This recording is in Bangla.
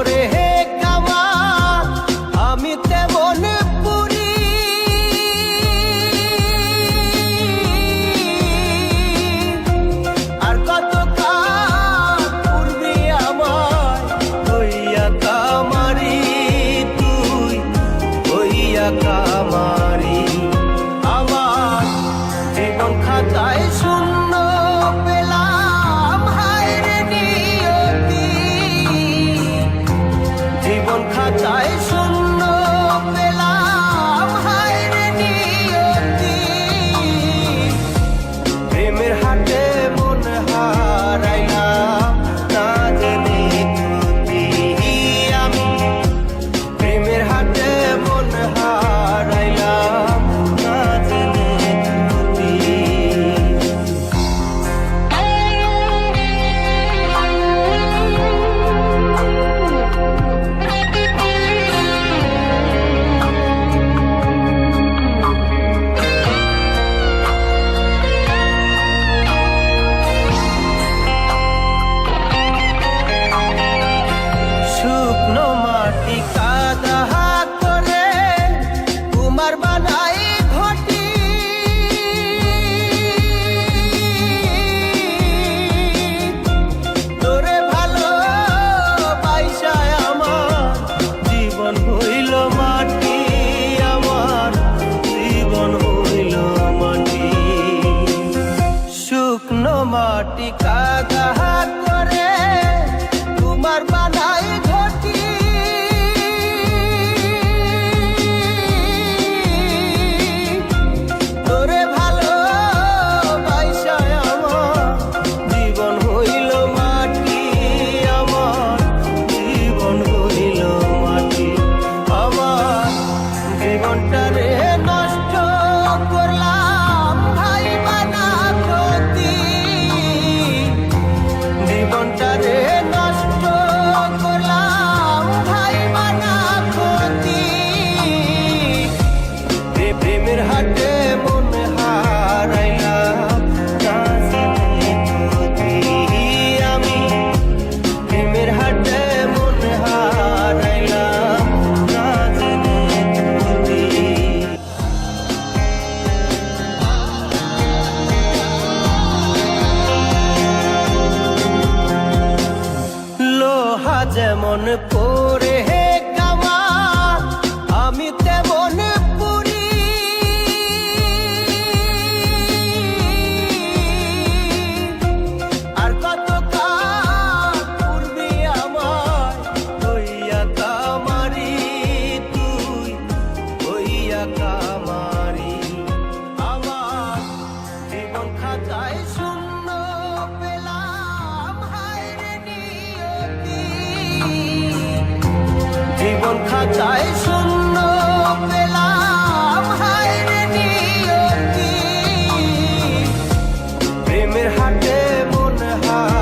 করে হে barba nada. போல মন খাঁচায় শূন্য পেলাম। হাইরে নিয়তি। প্রেমের হাটে মন হার